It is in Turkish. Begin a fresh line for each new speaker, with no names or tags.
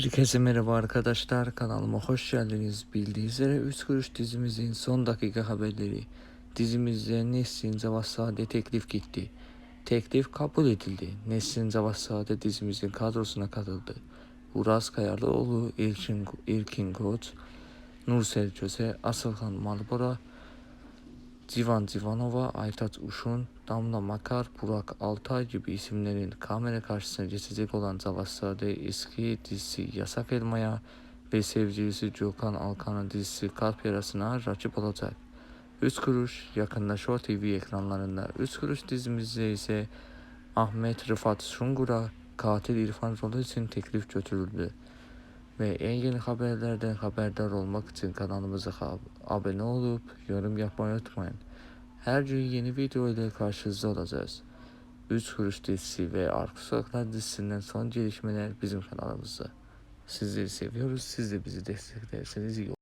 Herkese merhaba arkadaşlar kanalıma hoş geldiniz. Bildiğiniz üzere 3 kuruş dizimizin son dakika haberleri. Dizimizde Nesrin Zavasade teklif gitti. Teklif kabul edildi. Nesrin Zavasade dizimizin kadrosuna katıldı. Uras Kayarlıoğlu, İlkin, İlkin Koç, Nursel Köse, Asılhan Malbora, Civan Civanova, Aytaç Uşun, Damla Makar, Burak Altay gibi isimlerin kamera karşısına geçecek olan Zavasade eski dizisi Yasak Elma'ya ve sevgilisi Gökhan Alkan'ın dizisi Kalp Yarası'na rakip olacak. 3 kuruş yakında Show TV ekranlarında 3 kuruş dizimizde ise Ahmet Rıfat Sungur'a katil İrfan rolü için teklif götürüldü. Ve en yeni haberlerden haberdar olmak için kanalımıza ab- abone olup yorum yapmayı unutmayın. Her gün yeni video ile karşınızda olacağız. 3 kuruş dizisi ve Arka Sokaklar dizisinden son gelişmeler bizim kanalımızda. Sizleri seviyoruz. Siz de bizi desteklerseniz iyi olur.